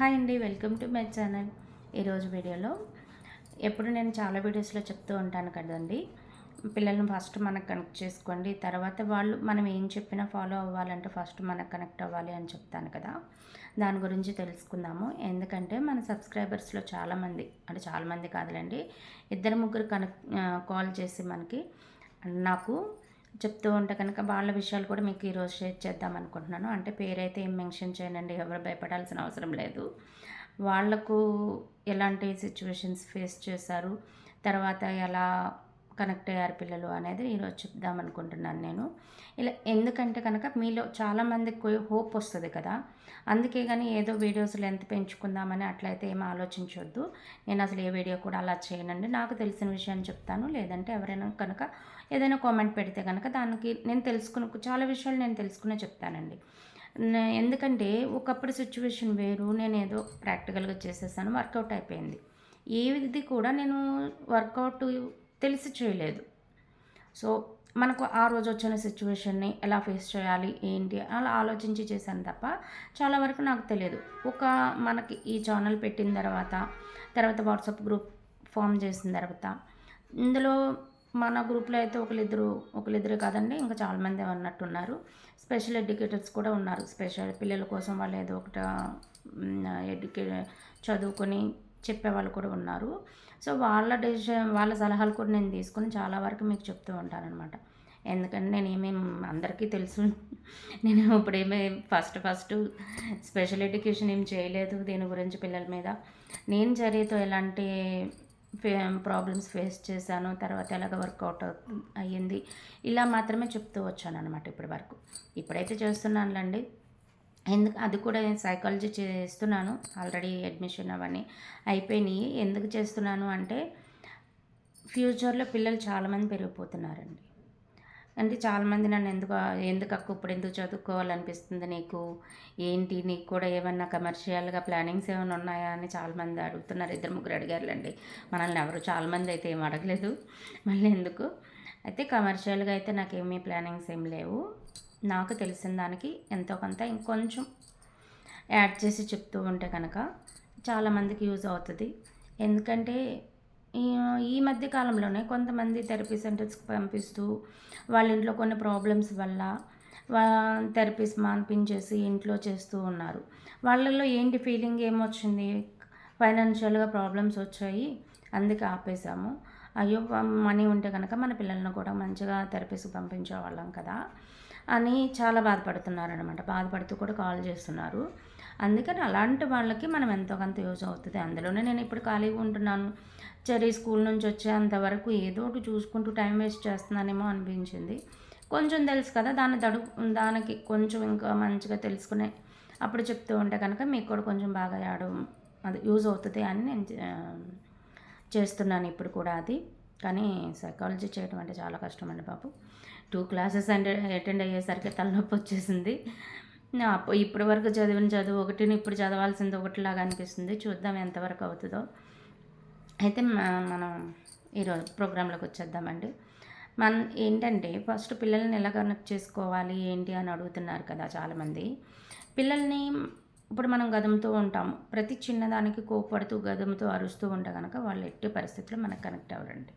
Hi అండి welcome to my channel. ఈరోజు వీడియోలో ఎప్పుడు నేను చాలా వీడియోస్లో చెప్తూ ఉంటాను కదండి. పిల్లల్ని ఫస్ట్ మనకు కనెక్ట్ చేసుకోండి తర్వాత వాళ్ళు మనం ఏం చెప్పినా ఫాలో అవ్వాలంటే ఫస్ట్ మనకు కనెక్ట్ అవ్వాలి అని చెప్తాను కదా. దాని గురించి తెలుసుకుందాము. ఎందుకంటే మన సబ్స్క్రైబర్స్లో చాలామంది అంటే చాలామంది కాదులేండి ఇద్దరు ముగ్గురు కనెక్ట్ కాల్ చేసి మనకి నాకు చెప్తూ ఉంటే కనుక వాళ్ళ విషయాలు కూడా మీకు ఈరోజు షేర్ చేద్దాం అనుకుంటున్నాను. అంటే పేరైతే ఏం మెన్షన్ చేయనండి ఎవరు భయపడాల్సిన అవసరం లేదు. వాళ్ళకు ఎలాంటి సిచ్యువేషన్స్ ఫేస్ చేశారు తర్వాత ఎలా కనెక్ట్ అయ్యారు పిల్లలు అనేది ఈరోజు చెప్దాం అనుకుంటున్నాను నేను. ఇలా ఎందుకంటే కనుక మీలో చాలామందికి హోప్ వస్తుంది కదా. అందుకే కానీ ఏదో వీడియోస్ లెంత్ పెంచుకుందామని అట్లయితే ఏం ఆలోచించవద్దు నేను అసలు ఏ వీడియో కూడా అలా చేయనండి. నాకు తెలిసిన విషయాన్ని చెప్తాను. లేదంటే ఎవరైనా కనుక ఏదైనా కామెంట్ పెడితే కనుక దానికి నేను తెలుసుకుని చాలా విషయాలు నేను తెలుసుకునే చెప్తానండి. ఎందుకంటే ఒకప్పుడు సిచ్యువేషన్ వేరు నేను ఏదో ప్రాక్టికల్గా చేసేసాను వర్కౌట్ అయిపోయింది. ఏది కూడా నేను వర్కౌట్ తెలిసి చేయలేదు. సో మనకు ఆ రోజు వచ్చిన సిచ్యువేషన్ని ఎలా ఫేస్ చేయాలి ఏంటి అలా ఆలోచించి చేశాను తప్ప చాలా వరకు నాకు తెలియదు. ఒక మనకి ఈ ఛానల్ పెట్టిన తర్వాత తర్వాత వాట్సాప్ గ్రూప్ ఫామ్ చేసిన తర్వాత ఇందులో మన గ్రూప్లో అయితే ఒకరిద్దరు ఒకరిద్దరు కాదండి ఇంకా చాలామంది ఉన్నట్టున్నారు స్పెషల్ ఎడ్యుకేటర్స్ కూడా ఉన్నారు. స్పెషల్ పిల్లల కోసం వాళ్ళు ఏదో ఒకట ఎడ్యుకే చదువుకొని చెప్పేవాళ్ళు కూడా ఉన్నారు. సో వాళ్ళ డెసిషన్ వాళ్ళ సలహాలు కూడా నేను తీసుకొని చాలా వరకు మీకు చెప్తూ ఉంటానన్నమాట. ఎందుకంటే నేను ఏమేమి అందరికీ తెలుసు. నేను ఇప్పుడు ఫస్ట్ ఫస్ట్ స్పెషల్ ఎడ్యుకేషన్ ఏం చేయలేదు దీని గురించి పిల్లల మీద. నేను చర్యతో ఎలాంటి ప్రాబ్లమ్స్ ఫేస్ చేశాను తర్వాత ఎలాగ వర్కౌట్ అయ్యింది ఇలా మాత్రమే చెప్తూ వచ్చాను అనమాట ఇప్పటి వరకు. ఇప్పుడైతే చేస్తున్నానులేండి. ఎందుకు అది కూడా నేను సైకాలజీ చేస్తున్నాను ఆల్రెడీ అడ్మిషన్ అవన్నీ అయిపోయినాయి. ఎందుకు చేస్తున్నాను అంటే ఫ్యూచర్లో పిల్లలు చాలామంది పెరిగిపోతున్నారండి. అంటే చాలామంది నన్ను ఎందుకు ఎందుకు అక్క ఇప్పుడు ఎందుకు చదువుకోవాలనిపిస్తుంది నీకు? ఏంటి? నీకు కూడా ఏమన్నా కమర్షియల్గా ప్లానింగ్స్ ఏమైనా ఉన్నాయా అని చాలామంది అడుగుతున్నారు. ఇద్దరు ముగ్గురు అడిగారులేండి. మనల్ని ఎవరు చాలామంది అయితే ఏం అడగలేదు. మళ్ళీ ఎందుకు? అయితే కమర్షియల్గా అయితే నాకేమీ ప్లానింగ్స్ ఏం లేవు. నాకు తెలిసిన దానికి ఎంతో కొంత ఇంకొంచెం యాడ్ చేసి చెప్తూ ఉంటే కనుక చాలామందికి యూజ్ అవుతుంది. ఎందుకంటే ఈ మధ్య కాలంలోనే కొంతమంది థెరపీ సెంటర్స్కి పంపిస్తూ వాళ్ళ ఇంట్లో కొన్ని ప్రాబ్లమ్స్ వల్ల థెరపీస్ మాన్పించేసి ఇంట్లో చేస్తూ ఉన్నారు. వాళ్ళల్లో ఏంటి ఫీలింగ్ ఏమొచ్చింది? ఫైనాన్షియల్గా ప్రాబ్లమ్స్ వచ్చాయి అందుకే ఆపేసాము అయ్యో మనీ ఉంటే కనుక మన పిల్లలను కూడా మంచిగా థెరపీస్కి పంపించేవాళ్ళం కదా అని చాలా బాధపడుతున్నారు అనమాట బాధపడుతూ కూడా కాల్ చేస్తున్నారు. అందుకని అలాంటి వాళ్ళకి మనం ఎంతో కొంత యూజ్ అవుతుంది. అందులోనే నేను ఇప్పుడు ఖాళీగా ఉంటున్నాను. చెరీ స్కూల్ నుంచి వచ్చేంతవరకు ఏదో ఒకటి చూసుకుంటూ టైం వేస్ట్ చేస్తున్నానేమో అనిపించింది. కొంచెం తెలుసు కదా దాన్ని తడు దానికి కొంచెం ఇంకా మంచిగా తెలుసుకునే అప్పుడు చెప్తూ ఉంటే కనుక మీకు కూడా కొంచెం బాగా ఆడడం అది యూజ్ అవుతుంది అని నేను చేస్తున్నాను ఇప్పుడు కూడా అది. కానీ సైకాలజీ చేయడం అంటే చాలా కష్టం అండి బాబు. టూ క్లాసెస్ అంటే అటెండ్ అయ్యేసరికి తలనొప్పి వచ్చేసింది. ఇప్పటి వరకు చదివిన చదువు ఒకటిని ఇప్పుడు చదవాల్సింది ఒకటిలాగా అనిపిస్తుంది. చూద్దాం ఎంతవరకు అవుతుందో. అయితే మనం ఈరోజు ప్రోగ్రాంలోకి వచ్చేద్దామండి. మన ఏంటంటే ఫస్ట్ పిల్లల్ని ఎలా కనెక్ట్ చేసుకోవాలి ఏంటి అని అడుగుతున్నారు కదా చాలామంది. పిల్లల్ని ఇప్పుడు మనం గదుముతూ ఉంటాం. ప్రతి చిన్నదానికి కోపడుతూ గదుముతో అరుస్తూ ఉంటే కనుక వాళ్ళు ఎట్టి పరిస్థితుల్లో మనకు కనెక్ట్ అవ్వరండి.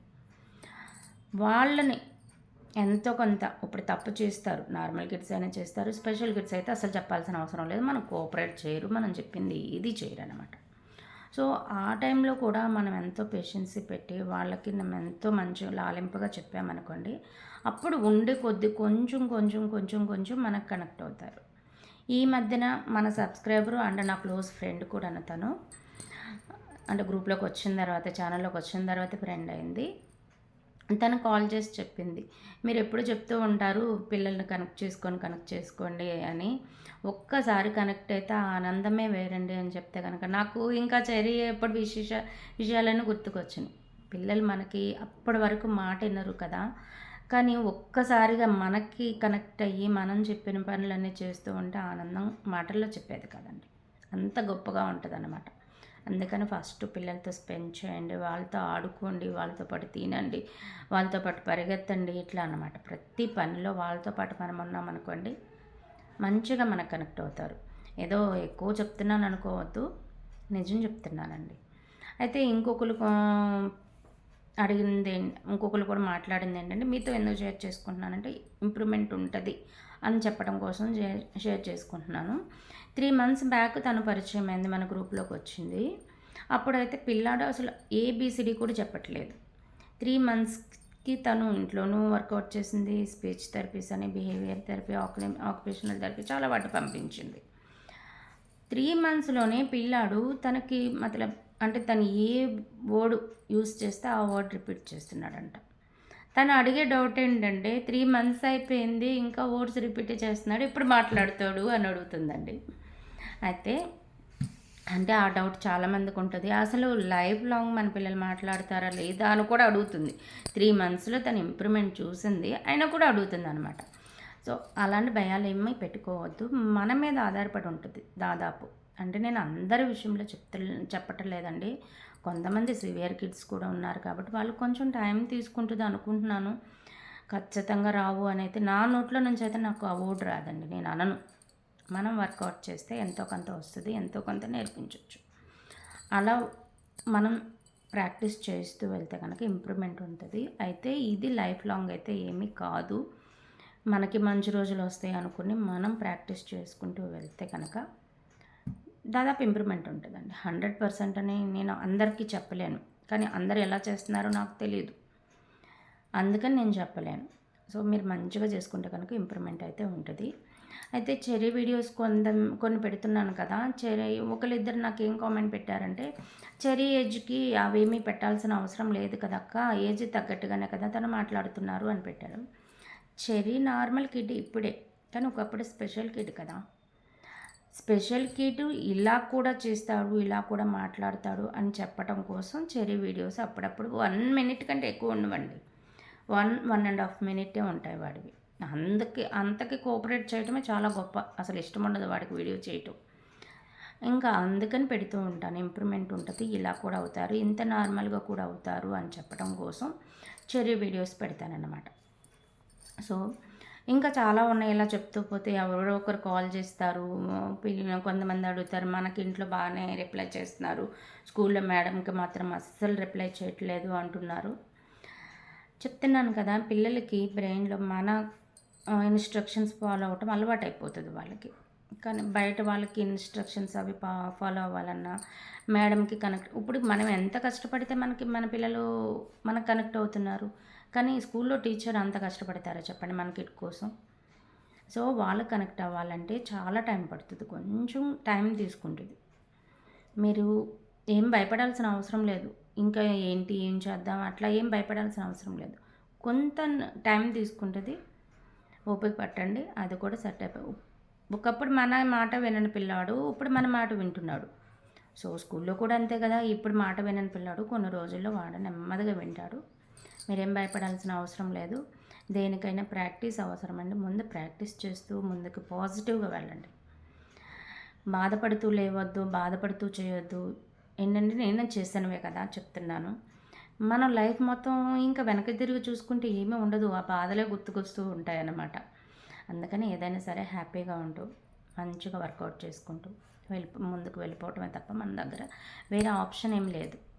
వాళ్ళని ఎంతో కొంత ఇప్పుడు తప్పు చేస్తారు. నార్మల్ కిడ్స్ అయినా చేస్తారు. స్పెషల్ కిడ్స్ అయితే అసలు చెప్పాల్సిన అవసరం లేదు. మనం కోఆపరేట్ చేయరు. మనం చెప్పింది ఇది చేయరు అనమాట సో ఆ టైంలో కూడా మనం ఎంతో పేషెన్సీ పెట్టి వాళ్ళకి మనం ఎంతో మంచి లాలింపుగా చెప్పామనుకోండి అప్పుడు ఉండే కొద్ది కొంచెం కొంచెం కొంచెం కొంచెం మనకు కనెక్ట్ అవుతారు. ఈ మధ్యన మన సబ్స్క్రైబరు అండ్ నా క్లోజ్ ఫ్రెండ్ కూడా తను అంటే గ్రూప్లోకి వచ్చిన తర్వాత ఛానల్లోకి వచ్చిన తర్వాత ఫ్రెండ్ అయింది. తను కాల్ చేసి చెప్పింది. మీరు ఎప్పుడు చెప్తూ ఉంటారు పిల్లల్ని కనెక్ట్ చేసుకొని కనెక్ట్ చేసుకోండి అని. ఒక్కసారి కనెక్ట్ అయితే ఆ ఆనందమే వేరండి అని చెప్తే కనుక నాకు ఇంకా చర్య ఎప్పుడు విశేష విషయాలన్నీ గుర్తుకొచ్చినాయి. పిల్లలు మనకి అప్పటి వరకు మాట వినరు కదా. కానీ ఒక్కసారిగా మనకి కనెక్ట్ అయ్యి మనం చెప్పిన పనులన్నీ చేస్తూ ఉంటే ఆనందం మాటల్లో చెప్పేది కదండి. అంత గొప్పగా ఉంటుంది అన్నమాట అందుకని ఫస్ట్ పిల్లలతో స్పెండ్ చేయండి వాళ్ళతో ఆడుకోండి వాళ్ళతో పాటు తినండి వాళ్ళతో పాటు పరిగెత్తండి ఇట్లా అనమాట ప్రతి పనిలో వాళ్ళతో పాటు మనం ఉన్నాం అనుకోండి మంచిగా మనకు కనెక్ట్ అవుతారు. ఏదో ఎక్కువ చెప్తున్నాను అనుకోవద్దు నిజం చెప్తున్నానండి. అయితే ఇంకొకరు అడిగింది ఇంకొకరు కూడా మాట్లాడింది ఏంటంటే మీతో ఎందుకు షేర్ చేసుకుంటున్నానంటే ఇంప్రూవ్మెంట్ ఉంటుంది అని చెప్పడం కోసం షేర్ షేర్ చేసుకుంటున్నాను. త్రీ మంత్స్ బ్యాక్ తను పరిచయం అయింది మన గ్రూప్లోకి వచ్చింది. అప్పుడైతే పిల్లాడు అసలు ఏబిసిడి కూడా చెప్పట్లేదు. త్రీ మంత్స్కి తను ఇంట్లోనూ వర్కౌట్ చేసింది స్పీచ్ థెరపీస్ అని బిహేవియర్ థెరపీ ఆక్యుపేషనల్ థెరపీ చాలా వాటి పంపించింది. త్రీ మంత్స్లోనే పిల్లాడు తనకి మతలబ్ అంటే తను ఏ వర్డ్ యూస్ చేస్తే ఆ వర్డ్ రిపీట్ చేస్తున్నాడంట. తను అడిగే డౌట్ ఏంటంటే త్రీ మంత్స్ అయిపోయింది ఇంకా వర్డ్స్ రిపీట్ చేస్తున్నాడు ఇప్పుడు మాట్లాడుతాడు అని అడుగుతుందండి. అయితే అంటే ఆ డౌట్ చాలామందికి ఉంటుంది. అసలు లైఫ్ లాంగ్ మన పిల్లలు మాట్లాడతారా లేదా అని కూడా అడుగుతుంది. త్రీ మంత్స్లో తను ఇంప్రూవ్మెంట్ చూసింది అయినా కూడా అడుగుతుంది అనమాట సో అలాంటి భయాలు ఏమీ పెట్టుకోవద్దు. మన మీద ఆధారపడి ఉంటుంది దాదాపు. అంటే నేను అందరి విషయంలో చెప్త చెప్పటం లేదండి కొంతమంది సివియర్ కిడ్స్ కూడా ఉన్నారు కాబట్టి వాళ్ళు కొంచెం టైం తీసుకుంటుంది అనుకుంటున్నాను. ఖచ్చితంగా రావు అని అయితే నా నోట్లో నుంచి అయితే నాకు అవార్డు రాదండి. నేను అనను. మనం వర్కౌట్ చేస్తే ఎంతో కొంత వస్తుంది ఎంతో కొంత నేర్పించవచ్చు అలా మనం ప్రాక్టీస్ చేస్తూ వెళ్తే కనుక ఇంప్రూవ్మెంట్ ఉంటుంది. అయితే ఇది లైఫ్ లాంగ్ అయితే ఏమీ కాదు. మనకి మంచి రోజులు వస్తాయి అనుకుని మనం ప్రాక్టీస్ చేసుకుంటూ వెళ్తే కనుక దాదాపు ఇంప్రూవ్మెంట్ ఉంటుందండి. హండ్రెడ్ పర్సెంట్ అని నేను అందరికీ చెప్పలేను. కానీ అందరు ఎలా చేస్తున్నారో నాకు తెలియదు అందుకని నేను చెప్పలేను. సో మీరు మంచిగా చేసుకుంటే కనుక ఇంప్రూవ్మెంట్ అయితే ఉంటుంది. అయితే చెరీ వీడియోస్ కొంత కొన్ని పెడుతున్నాను కదా. చెరీ ఒకరిద్దరు నాకు ఏం కామెంట్ పెట్టారంటే చెరీ ఏజ్కి అవేమీ పెట్టాల్సిన అవసరం లేదు కదా అక్క ఏజ్ తగ్గట్టుగానే కదా తను మాట్లాడుతున్నారు అని పెట్టారు. చెరీ నార్మల్ కిడ్ ఇప్పుడే. కానీ ఒకప్పుడు స్పెషల్ కిడ్ కదా. స్పెషల్ కిటు ఇలా కూడా చేస్తాడు ఇలా కూడా మాట్లాడతాడు అని చెప్పడం కోసం చెరీ వీడియోస్ అప్పుడప్పుడు వన్ మినిట్ కంటే ఎక్కువ ఉండవండి. వన్ వన్ అండ్ హాఫ్ మినిటే ఉంటాయి వాడివి. అందుకే అంతకి కోఆపరేట్ చేయటమే చాలా గొప్ప. అసలు ఇష్టం ఉండదు వాడికి వీడియో చేయటం. ఇంకా అందుకని పెడుతూ ఉంటాను. ఇంప్రూవ్మెంట్ ఉంటుంది ఇలా కూడా అవుతారు ఇంత నార్మల్గా కూడా అవుతారు అని చెప్పడం కోసం చెరీ వీడియోస్ పెడతానన్నమాట. సో ఇంకా చాలా ఉన్నాయి. ఇలా చెప్తూ పోతే ఎవరో ఒకరు కాల్ చేస్తారు. పిల్లలు కొంతమంది అడుగుతారు మనకి ఇంట్లో బాగానే రిప్లై చేస్తున్నారు. స్కూల్లో మేడంకి మాత్రం అస్సలు రిప్లై చేయట్లేదు అంటున్నారు. చెప్తున్నాను కదా పిల్లలకి బ్రెయిన్లో మన ఇన్స్ట్రక్షన్స్ ఫాలో అవటం అలవాటు అయిపోతుంది వాళ్ళకి. కానీ బయట వాళ్ళకి ఇన్స్ట్రక్షన్స్ అవి ఫాలో అవ్వాలన్నా మేడంకి కనెక్ట్ ఇప్పుడు మనం ఎంత కష్టపడితే మనకి మన పిల్లలు మనకు కనెక్ట్ అవుతున్నారు. కానీ స్కూల్లో టీచర్ అంత కష్టపడతారా చెప్పండి మన కిట్ కోసం? సో వాళ్ళకి కనెక్ట్ అవ్వాలంటే చాలా టైం పడుతుంది కొంచెం టైం తీసుకుంటుంది. మీరు ఏం భయపడాల్సిన అవసరం లేదు ఇంకా ఏంటి ఏం చేద్దాం అట్లా ఏం భయపడాల్సిన అవసరం లేదు. కొంత టైం తీసుకుంటుంది ఓపిక పట్టండి అది కూడా సెట్ అయిపోయి. ఒకప్పుడు మన మాట వినని పిల్లాడు ఇప్పుడు మన మాట వింటున్నాడు. సో స్కూల్లో కూడా అంతే కదా ఇప్పుడు మాట వినని పిల్లాడు కొన్ని రోజుల్లో వాడు నెమ్మదిగా వింటాడు. మీరేం భయపడాల్సిన అవసరం లేదు. దేనికైనా ప్రాక్టీస్ అవసరం అండి ముందు ప్రాక్టీస్ చేస్తూ ముందుకు పాజిటివ్గా వెళ్ళండి. బాధపడుతూ లేవద్దు బాధపడుతూ చేయొద్దు. ఏంటంటే నేను చేశానువే కదా చెప్తున్నాను. మన లైఫ్ మొత్తం ఇంకా వెనక్కి తిరిగి చూసుకుంటే ఏమీ ఉండదు. ఆ బాధలే గుర్తుకొస్తూ ఉంటాయన్నమాట. అందుకని ఏదైనా సరే హ్యాపీగా ఉంటూ మంచిగా వర్కౌట్ చేసుకుంటూ వెళ్ళి ముందుకు వెళ్ళిపోవటమే తప్ప మన దగ్గర వేరే ఆప్షన్ ఏం లేదు.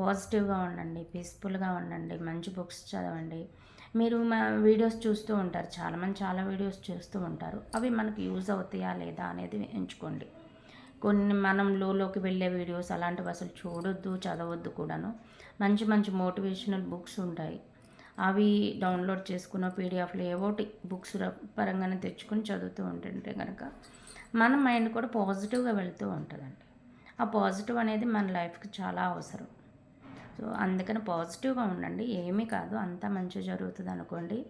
పాజిటివ్గా ఉండండి పీస్ఫుల్గా ఉండండి మంచి బుక్స్ చదవండి. మీరు మా వీడియోస్ చూస్తూ ఉంటారు చాలామంది చాలా వీడియోస్ చూస్తూ ఉంటారు. అవి మనకు యూజ్ అవుతాయా లేదా అనేది ఎంచుకోండి. కొన్ని మనం లోలోకి వెళ్ళే వీడియోస్ అలాంటివి అసలు చూడొద్దు చదవద్దు కూడాను. మంచి మంచి మోటివేషనల్ బుక్స్ ఉంటాయి. అవి డౌన్లోడ్ చేసుకున్న పీడిఎఫ్లు ఏవోటి బుక్స్ పరంగానే తెచ్చుకొని చదువుతూ ఉంటుంటే కనుక మన మైండ్ కూడా పాజిటివ్గా వెళ్తూ ఉంటుందండి. ఆ పాజిటివ్ అనేది మన లైఫ్కి చాలా అవసరం. సో అందుకని పాజిటివ్గా ఉండండి. ఏమీ కాదు. అంతా మంచి జరుగుతుంది అనుకోండి.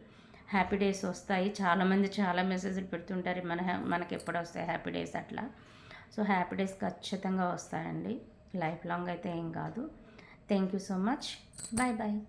హ్యాపీ డేస్ వస్తాయి. చాలామంది చాలా మెసేజ్లు పెడుతుంటారు. మన మనకి ఎప్పుడు వస్తాయి హ్యాపీ డేస్ అట్లా. సో హ్యాపీ డేస్ ఖచ్చితంగా వస్తాయండి. లైఫ్ లాంగ్ అయితే ఏం కాదు. Thank you so much. Bye bye